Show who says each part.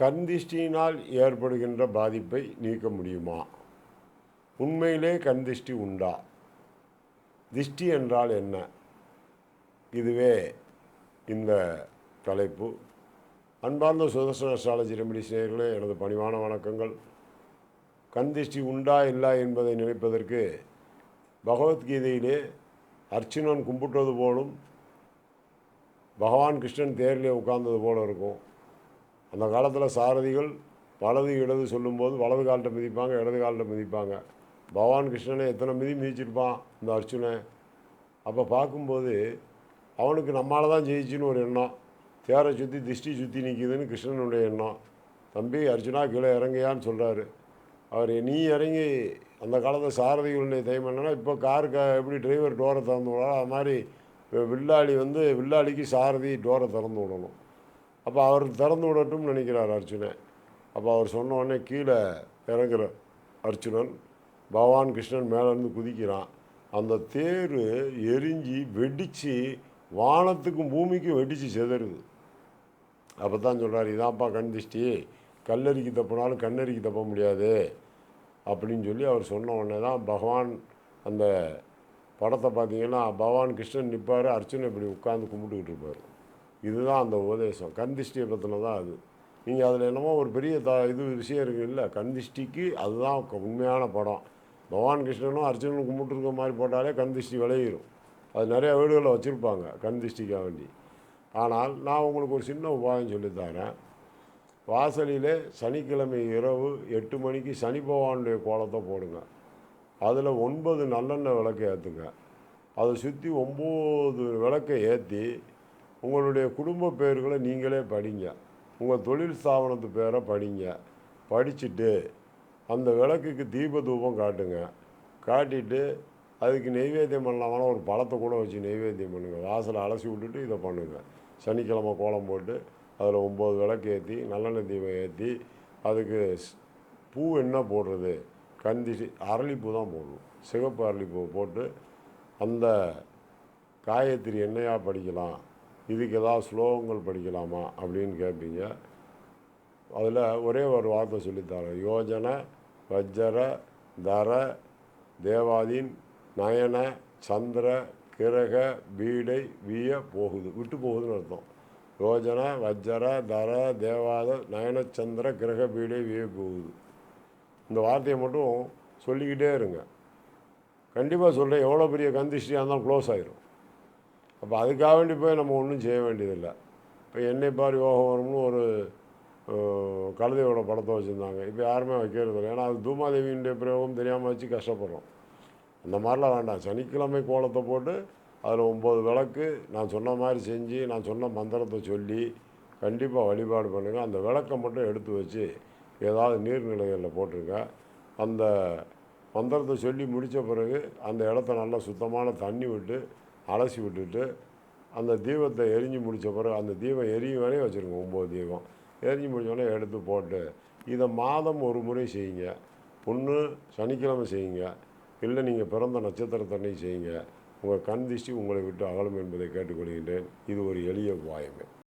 Speaker 1: கண்திஷ்டியினால் ஏற்படுகின்ற பாதிப்பை நீக்க முடியுமா? உண்மையிலே கண்திஷ்டி உண்டா? திஷ்டி என்றால் என்ன? இதுவே இந்த தலைப்பு. அன்பார்ந்த சுதர்சன அஸ்ட்ராலஜி ரெமடி நேயர்களே எனது பணிவான வணக்கங்கள். கண்திஷ்டி உண்டா இல்லா என்பதை நினைப்பதற்கு பகவத்கீதையிலே அர்ச்சுனன் கும்பிட்டது போலும் பகவான் கிருஷ்ணன் தேரிலே உட்கார்ந்தது போல இருக்கும். அந்த காலத்தில் சாரதிகள் வலது இடது சொல்லும்போது வலது கால்கிட்ட மிதிப்பாங்க இடது கால்கிட்ட மிதிப்பாங்க. பகவான் கிருஷ்ணனை எத்தனை மிதி மிதிச்சிருப்பான் இந்த அர்ச்சுனன் அப்போ பார்க்கும்போது அவனுக்கு நம்மளால் தான் ஜெயிச்சுன்னு ஒரு எண்ணம். தேரை சுற்றி திஷ்டி சுற்றி நிற்கிதுன்னு கிருஷ்ணனுடைய எண்ணம். தம்பி அர்ஜுனா கீழே இறங்கையான்னு சொல்கிறாரு அவர் நீ இறங்கி அந்த காலத்தில் சாரதிகளுடைய டைம் என்னென்னா இப்போ காருக்கு எப்படி டிரைவர் டோரை திறந்து விடலாம்? அது மாதிரி வில்லாளி வந்து வில்லாளிக்கு சாரதி டோரை திறந்து விடணும். அப்போ அவர் திறந்து விடட்டும்னு நினைக்கிறார் அர்ஜுனன் அப்போ அவர் சொன்ன உடனே கீழே இறங்குற அர்ஜுனன் பகவான் கிருஷ்ணன் மேலேருந்து குதிக்கிறான். அந்த தேர் எரிஞ்சு வெடித்து வானத்துக்கும் பூமிக்கும் வெடித்து செதறுது. அப்போ தான் சொல்கிறார் இதான்ப்பா கண் திஷ்டி கல்லறிக்கு தப்புனாலும் கண்ணறிக்கு தப்ப முடியாது. அப்படின்னு சொல்லி அவர் சொன்ன உடனே தான் பகவான் அந்த படத்தை பார்த்தீங்கன்னா பகவான் கிருஷ்ணன் நிற்பார் அர்ச்சனை இப்படி உட்காந்து கும்பிட்டுக்கிட்டு இருப்பார். இதுதான் அந்த உபதேசம். கண் திஷ்டியை தான் அது. நீங்கள் அதில் என்னமோ ஒரு பெரிய த இது விஷயம் இருக்குது இல்லை கந்திஷ்டிக்கு அதுதான் உண்மையான படம். பகவான் கிருஷ்ணனும் அர்ஜுனனும் கும்பிட்டுருக்க மாதிரி போட்டாலே கந்திஷ்டி விளையிடும் அது நிறைய வீடுகளில் வச்சுருப்பாங்க கந்திஷ்டிக்காக வேண்டி. ஆனால் நான் உங்களுக்கு ஒரு சின்ன உபாயம் சொல்லித்தரேன் வாசலிலே சனிக்கிழமை இரவு எட்டு மணிக்கு சனி பகவானுடைய கோலத்தை போடுங்க. அதில் ஒன்பது நல்லெண்ணெய் விளக்கை ஏற்றுங்க அதை சுற்றி ஒம்பது விளக்கை ஏற்றி உங்களுடைய குடும்ப பேர்களை நீங்களே படிங்க. உங்கள் தொழில் ஸ்தாபனத்து பேரை படிங்க. படிச்சுட்டு அந்த விளக்குக்கு தீப தூபம் காட்டுங்க. காட்டிட்டு அதுக்கு நெய்வேத்தியம் பண்ணலாமான ஒரு பழத்தை கூட வச்சு நெய்வேத்தியம் பண்ணுங்கள் வாசலை அலசி விட்டுட்டு இதை பண்ணுங்கள் சனிக்கிழமை கோலம் போட்டு அதில் ஒம்பது விளக்கு ஏற்றி நல்லெண்ணெய் தீபம் ஏற்றி அதுக்கு ஸ்- பூ என்ன போடுறது? கந்தி அரளிப்பூ தான் போடணும். சிவப்பு அரளிப்பூ போட்டு அந்த காயத்திரி என்னையா படிக்கலாம். இதுக்கு ஏதாவது ஸ்லோகங்கள் படிக்கலாமா அப்படின்னு கேட்பீங்க அதில் ஒரே ஒரு வார்த்தை சொல்லித்தரேன் யோஜன வஜ்ஜர தர தேவாதீன் நயன சந்திர கிரக பீடை விய போகுது. விட்டு போகுதுன்னு அர்த்தம். யோஜன வஜ்ஜர தர தேவாத நயனச்சந்திர கிரக பீடை விய போகுது. இந்த வார்த்தையை மட்டும் சொல்லிக்கிட்டே இருங்க. கண்டிப்பாக சொல்கிறேன் எவ்வளோ பெரிய கந்திஷ்டியாக இருந்தாலும் க்ளோஸ் ஆயிரும். அப்போ அதுக்காக வேண்டி போய் நம்ம ஒன்றும் செய்ய வேண்டியதில்லை. இப்போ என்னை பார் யோகம் வரும்னு ஒரு கழுதையோட படத்தை வச்சுருந்தாங்க. இப்போ யாருமே வைக்கிறது இல்லை. ஏன்னா அது தூமாதேவியுடைய பிரயோகம் தெரியாமல் வச்சு கஷ்டப்படுறோம். அந்த மாதிரிலாம் வேண்டாம். சனிக்கிழமை கோலத்தை போட்டு அதில் ஒம்பது விளக்கு நான் சொன்ன மாதிரி செஞ்சு நான் சொன்ன மந்திரத்தை சொல்லி கண்டிப்பாக வழிபாடு பண்ணுங்கள் அந்த விளக்கை மட்டும் எடுத்து வச்சு ஏதாவது நீர்நிலைகளில் போட்டுருங்க. அந்த மந்திரத்தை சொல்லி முடித்த பிறகு அந்த இடத்த நல்லா சுத்தமான தண்ணி விட்டு அலசி விட்டுட்டு அந்த தீபத்தை எரிஞ்சு முடித்த பிறகு அந்த தீபம் எரியும் வரையும் வச்சுருங்க ஒம்பது தீபம். எரிஞ்சு முடித்தோடனே எடுத்து போட்டு இதை மாதம் ஒரு முறை செய்யுங்க. ஒன்று சனிக்கிழமை செய்யுங்க. இல்லை நீங்கள் பிறந்த நட்சத்திரத்தன்னை செய்யுங்க. உங்கள் கண் திஷ்டி உங்களை விட்டு அகலும் என்பதை கேட்டுக்கொள்கின்றேன். இது ஒரு எளிய உபாயமே.